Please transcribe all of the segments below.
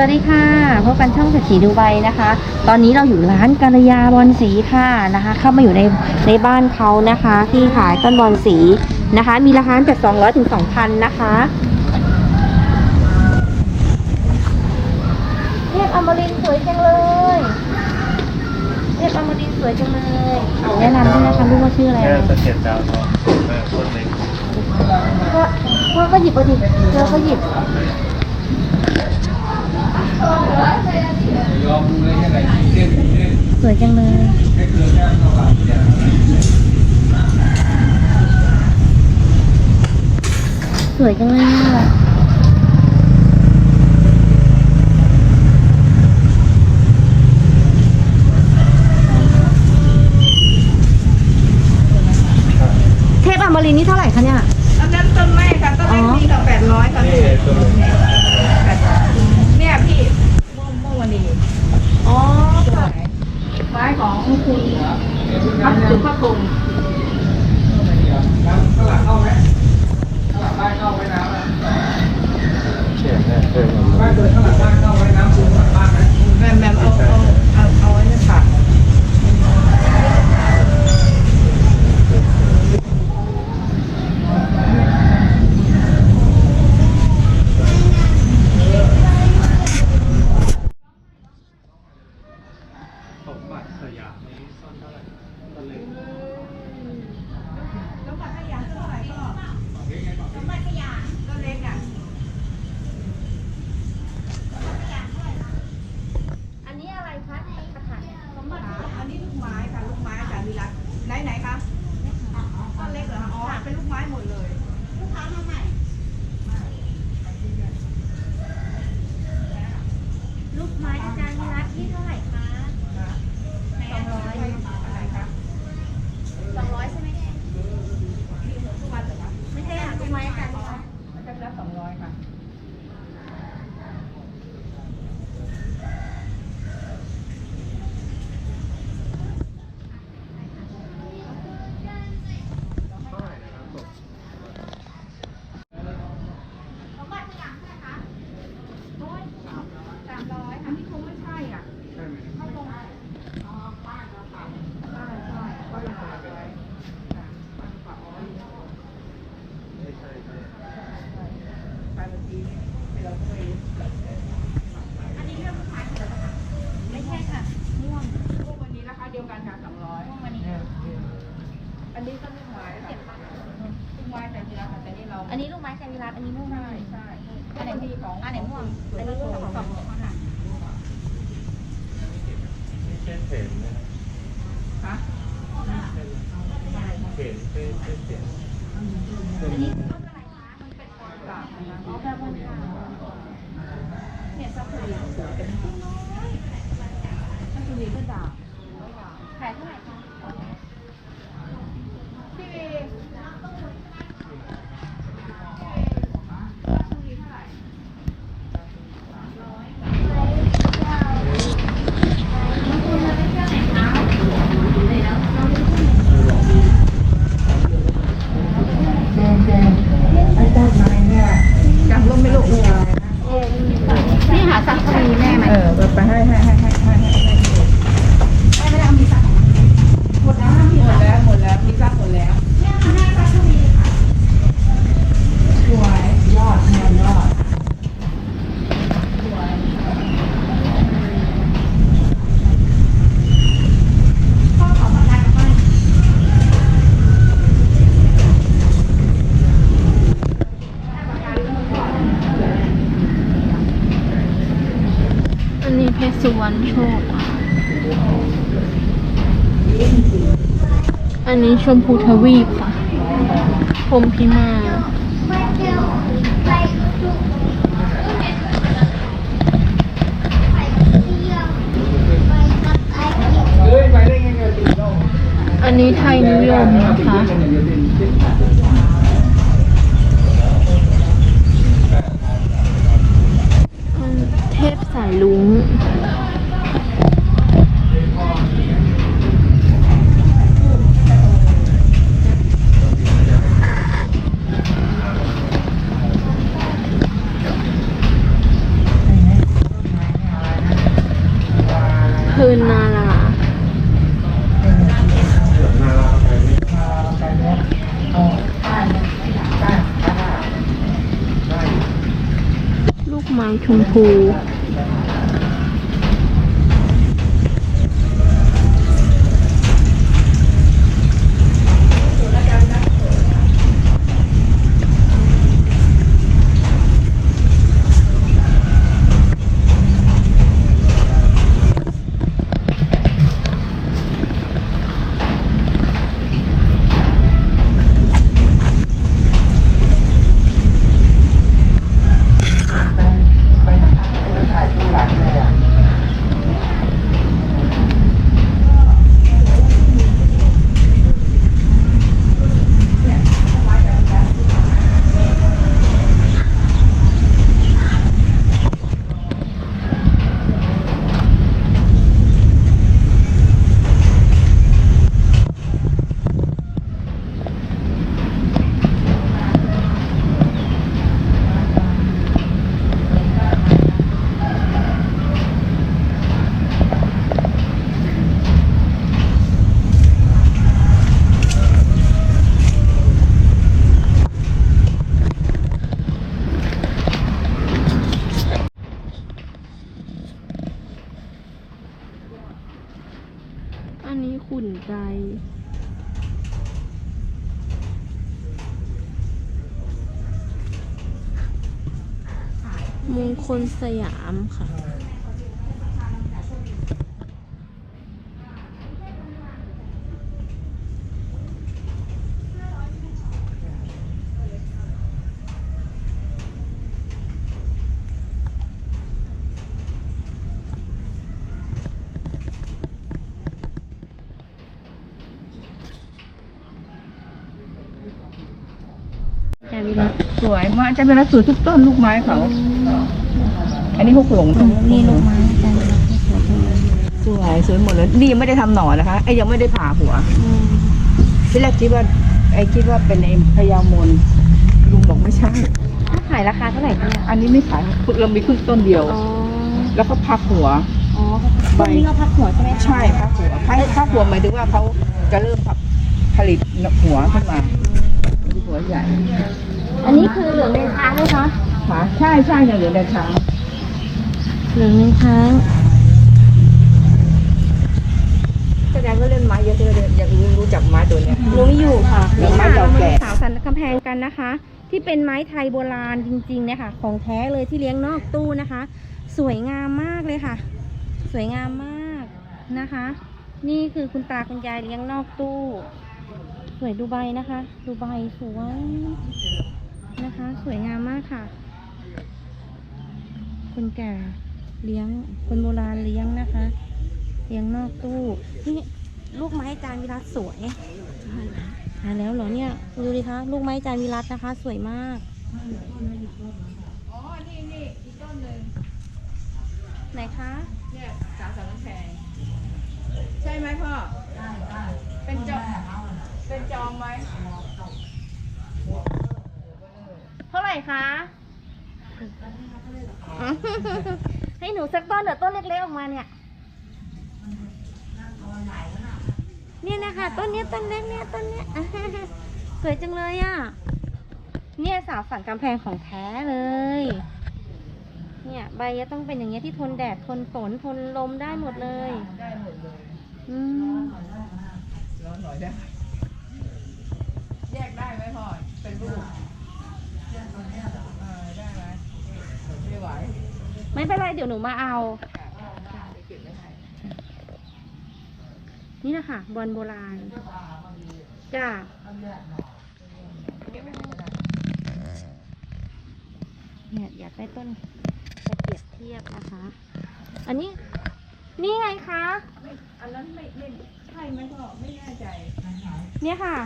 วัสดีค่ะพบกันช่องเศรษฐีดูไบนะคะ ตอนนี้เราอยู่ร้านกัลยาบอลสีค่ะนะคะ เข้ามาอยู่ในในบ้านเขานะคะ ที่ขายต้นบอลสีนะคะ มีราคาตั้งแต่200ถึง2,000นะคะเทพอมรินทร์สวยจังเลยเทพอมรินทร์สวยจังเลยแนะนำด้วยนะคะลูกว่าชื่ออะไรแค่สะเก็ดดาวทองเออต้นหนึ่งพ่อพ่อก็หยิบเอาดิเธอก็หยิบ สวยจังเลยสวยจังเลยอะเทพอมรินทร์นี่เท่าไหร่คะเนี่ยอันนั้นต้นไม้ค่ะต้นไม้มีกับแปดร้อยค่ะนี่พี่ต้นหนึ่ง เนี่ยพี่ม่วงม่วงวันนี้อ๋อไม้ของคุณพักสุภพงศ์เขียนเนี่ยเออแมมแมมเอาเอาเอาเอาไว้ในปาก สมบัติสยามนี้ต้นเท่าไหร่ต้นเล็ก แล้วปัดขยะเท่าไหร่ก็สมบัติขยะก็เล็กอะ อันนี้อะไรคะกระถาง สมบัติอันนี้ลูกไม้ค่ะลูกไม้จากวิรัตไหนไหนคะต้นเล็กเหรอคะอ๋อเป็นลูกไม้หมดเลย ลูกค้ามาใหม่ ลูกไม้อาจารย์วิรัตที่เท่าไหร่คะ สองร้อยอะไรคะ สองร้อยใช่ไหมเนี่ย มีทุกวันเหรอคะ ไม่ใช่ค่ะลูกไม้อาจารย์วิรัต มันจะรับสองร้อยค่ะ เท่าไหร่นะครับผม สามร้อยอันนี้คงไม่ใช่อะ ใช่ไหม เข้าตรงไหนอ๋อป้ายเราค่ะใช่ใช่ก็ยังหาไปไหนป้ายฝาอ๋อ ไม่ใช่ใช่ ไปเมื่อกี้ไปเราก็ไป อันนี้เรื่องขายเหรอคะไม่ใช่ค่ะม่วง พวกวันนี้ราคาเดียวกันค่ะสองร้อย ม่วงอันนี้ อันนี้ก็ลูกไม้ค่ะลูกไม้แต่ที่ราคาแต่นี่เรา อันนี้ลูกไม้อาจารย์วิรัตอันนี้ม่วง ใช่ใช่อันไหนดีของอันไหนม่วงอันนี้ของสองของค่ะไม่ใช่เขนนะฮะเขนเขนเขนเขนอันนี้ต้นอะไรคะมันเป็นคนกลางนะอ๋อแบบบนค่ะเนี่ยซัพพลีสวยเป็นน้อยซัพพลีก็ด่างขายเท่าไหร่คะ พี่ จังลงไม่ลูก นี่หาสังคมีแม่ไหม เออไปให้ให้ให้ให้ให้ให้ให้ แม่ไม่ได้เอามีสัง หมดแล้วหมดแล้วหมดแล้วมีซักหมดแล้ว แม่มาให้สังคมีค่ะ สวยยอดเงินยอดสวยพ่อขอประทานกับบ้าน อันนี้เพชรสุวรรณโชค อันนี้ชมพูทวีปค่ะพรมพิมาอันนี้ไทยนิยมนะคะ ชมพู อันนี้ขุนใจ มง คลสยามค่ะ สวยมากจะเป็นรัสวยทุกต้นลูกไม้เขา อันนี้พวกหลงนี่ลูกไม้จาวิรัตที่สวยจังเลยสวยสวยหมดเลยนี่ยังไม่ได้ทำหน่อนะคะไอ้ยังไม่ได้ผ่าหัวอืมที่แรกคิดว่าไอ้คิดว่าเป็นไอ้พญามนลุงบอกไม่ใช่ถ้าขายราคาเท่าไหร่คะเนี่ยอันนี้ไม่ขายเรามีครึ่งต้นเดียวอ๋อแล้วก็พักหัวอ๋อต้นนี้เราพักหัวใช่ไหมคะใช่พักหัวพักพักหัวหมายถึงว่าเขาจะเริ่มผลิตหัวขึ้นมาหัวใหญ่ อันนี้คือเหลืองเลนช้างไหมคะค่ะใช่ใช่เนี่ยเหลือแต่ช้าง เหลืองเลนช้างแสดงว่าเล่นไม้เยอะเลยอยากรู้รู้จักไม้ตัวเนี้ย รู้อยู่ค่ะเหลืองไม้เก่าแก่ สาวสันกำแพงกันนะคะ ที่เป็นไม้ไทยโบราณจริงๆเนี่ยค่ะ ของแท้เลยที่เลี้ยงนอกตู้นะคะ สวยงามมากเลยค่ะ สวยงามมากนะคะ นี่คือคุณตาคุณยายเลี้ยงนอกตู้ สวยดูใบนะคะ ดูใบสวยนะคะ สวยงามมากค่ะคนแก่ เลี้ยงคนโบราณเลี้ยงนะคะ เลี้ยงนอกตู้นี่ลูกไม้จานวิรัตสวยหาแล้วเหรอเนี่ยดูดิคะลูกไม้จานวิรัตนะคะ สวยมากอ๋อนี่นี่อีกต้นหนึ่งไหนคะเนี่ยสาวสาวน้ำแพงใช่ไหมพ่อใช่ใช่เป็นจอมเป็นจอมไหมเท่าไหร่คะ ให้หนูสักต้นเดี๋ยวต้นเล็กๆออกมาเนี่ยเนี่ยนะคะต้นนี้ต้นเล็กเนี่ยต้นเนี้ยสวยจังเลยอะเนี่ยสาวสันกำแพงของแท้เลย เนี่ยใบจะต้องเป็นอย่างเงี้ยที่ทนแดดทนฝนทนลมได้หมดเลยได้หมดเลยอืมร้อนหน่อยได้แยกได้ไหมพ่อเป็นรูปเออได้ไหมไม่ไหว ไม่เป็นไรเดี๋ยวหนูมาเอา นี่นะคะบอลโบราณจ้าเนี่ยอยากได้ต้นจะเปรียบเทียบนะคะ อันนี้นี่ไงคะไม่อันนั้นไม่ไม่ใช่ไหมพ่อไม่แน่ใจ เนี่ยค่ะ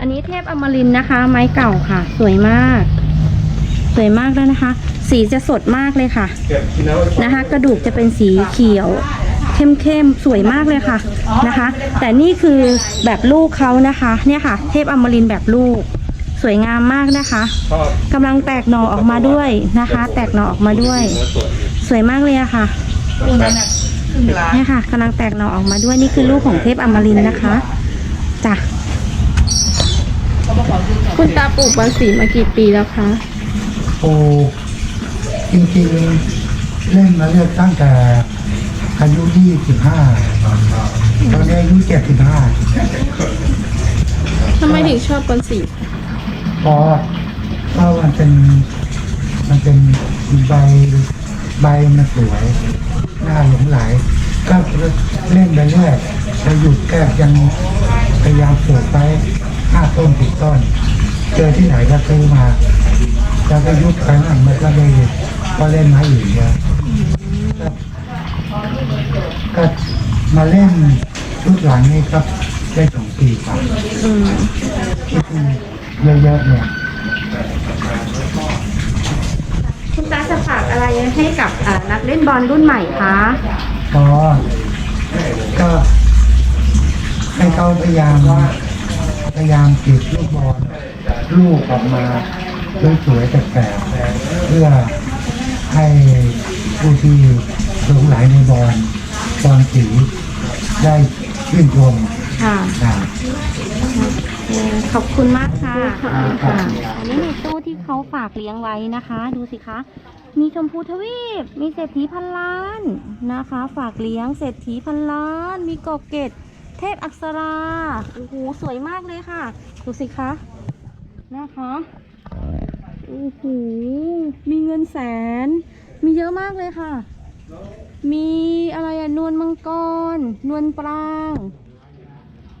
อันนี้เทพอมรินนะคะ ไม้เก่าค่ะ สวยมาก วยมากแล้วนะคะ สีจะสดมากเลยค่ะ นะคะ กระดูกจะเป็นสีเขียว เข้มๆ สวยมากเลยค่ะนะคะ แต่นี่คือแบบลูกเขานะคะ เนี่ยค่ะ เทพอมรินแบบลูก สวยงามมากนะคะกำลังแตกหน่อออกมาด้วยนะคะ แตกหน่อออกมาด้วย สวยมากเลยอะค่ะเนี่ยค่ะกำลังแตกหน่อออกมาด้วยนี่คือลูกของเทพอมรินนะคะจ้ะคุณตาปลูกบอนสีมากี่ปีแล้วคะ ปูจริงๆเล่นมาเลือกตั้งแต่อายุยี่สิบห้าตอนนี้อายุเจ็ดสิบห้าทำไมถึงชอบบอนสีเพราะว่ามันเป็นมันเป็นใบใบมันสวยหน่าหลงไหลก็เล่นไปเรื่อยจะหยุดแก้ยังพยายามปลูกไปห้าต้นสิบต้น เจอที่ไหนก็ซื้อมา แล้วก็ยุบไปนั่นมันก็เลยก็เล่นไม้อื่นเยอะก็ก็มาเล่นชุดหลังนี่ครับได้สองปีกว่าอืมที่เยอะๆเนี่ยคุณตาจะฝากอะไรให้กับนักเล่นบอลรุ่นใหม่คะก็ก็ให้เขาพยายามพยายามติดลูกบอลลูกออกมา สวยๆแปลกๆเพื่อให้ผู้ที่หลงไหลในบอลบอลสีได้ชื่นชมค่ะนะเออขอบคุณมากค่ะครับอันนี้ในตู้ที่เขาฝากเลี้ยงไว้นะคะ ดูสิคะ มีชมพูทวีป มีเศรษฐีพันล้านนะคะ ฝากเลี้ยงเศรษฐีพันล้าน มีกบเกตเทพอักษรา โอ้โห สวยมากเลยค่ะ ดูสิคะ นะคะ โอ้โห มีเงินแสน มีเยอะมากเลยค่ะ มีอะไรอะนวลมังกร นวลปราง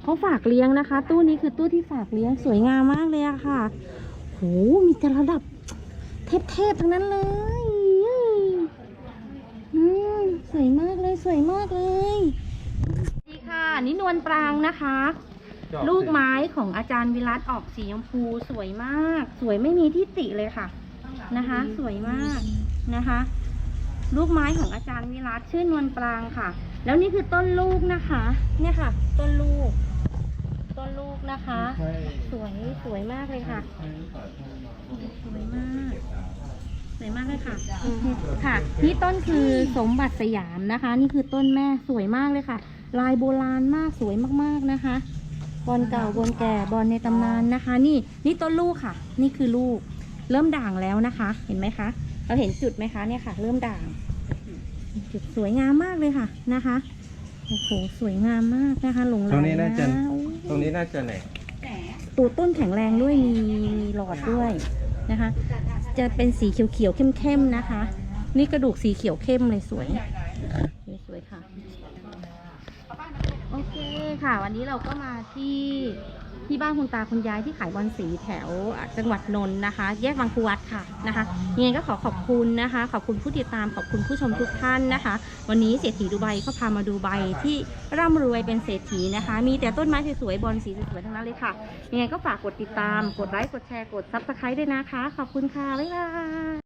เขาฝากเลี้ยงนะคะ ตู้นี้คือตู้ที่ฝากเลี้ยงสวยงามมากเลยอะค่ะโหมีแต่ระดับเทพๆทั้งนั้นเลยอืมสวยมากเลยสวยมากเลยดีค่ะนี่นวลปรางนะคะ ลูกไม้ของอาจารย์วิรัตออกสีชมพูสวยมาก สวยไม่มีที่ติเลยค่ะนะคะ สวยมากนะคะ ลูกไม้ของอาจารย์วิรัตชื่อนวลปรางค่ะ แล้วนี่คือต้นลูกนะคะ เนี่ยค่ะ ต้นลูก ต้นลูกนะคะ สวยสวยมากเลยค่ะสวยมากสวยมากเลยค่ะ ค่ะ นี่ต้นคือสมบัติสยามนะคะ นี่คือต้นแม่สวยมากเลยค่ะ ลายโบราณมากสวยมากๆนะคะ บอลเก่าบอลแก่บอลในตำนานนะคะ นี่นี่ต้นลูกค่ะ นี่คือลูก เริ่มด่างแล้วนะคะ เห็นไหมคะ เราเห็นจุดไหมคะเนี่ยค่ะ เริ่มด่าง จุดสวยงามมากเลยค่ะนะคะโอ้โหสวยงามมากนะคะหลงไหลตรงนี้น่าจะโอ้ตรงนี้น่าจะไหนตูดต้นแข็งแรงด้วยมีมีหลอดด้วยนะคะ จะเป็นสีเขียวๆเข้มๆนะคะ นี่กระดูกสีเขียวเข้มเลยสวยสวยค่ะ โอเค ค่ะ วันนี้เราก็มาที่ที่บ้านคุณตาคุณยายที่ขายบอลสีแถวจังหวัดนนท์นะคะ แยกบางครูวัดค่ะนะคะยังไงก็ขอขอบคุณนะคะ ขอบคุณผู้ติดตามขอบคุณผู้ชมทุกท่านนะคะ วันนี้เศรษฐีดูไบก็พามาดูใบที่ร่ำรวยเป็นเศรษฐีนะคะ มีแต่ต้นไม้สวยๆบอลสีสวยๆทั้งนั้นเลยค่ะยังไงก็ฝากกดติดตาม กดไลค์กดแชร์กดซับสไครต์ด้วยนะคะ ขอบคุณค่ะบ๊ายบาย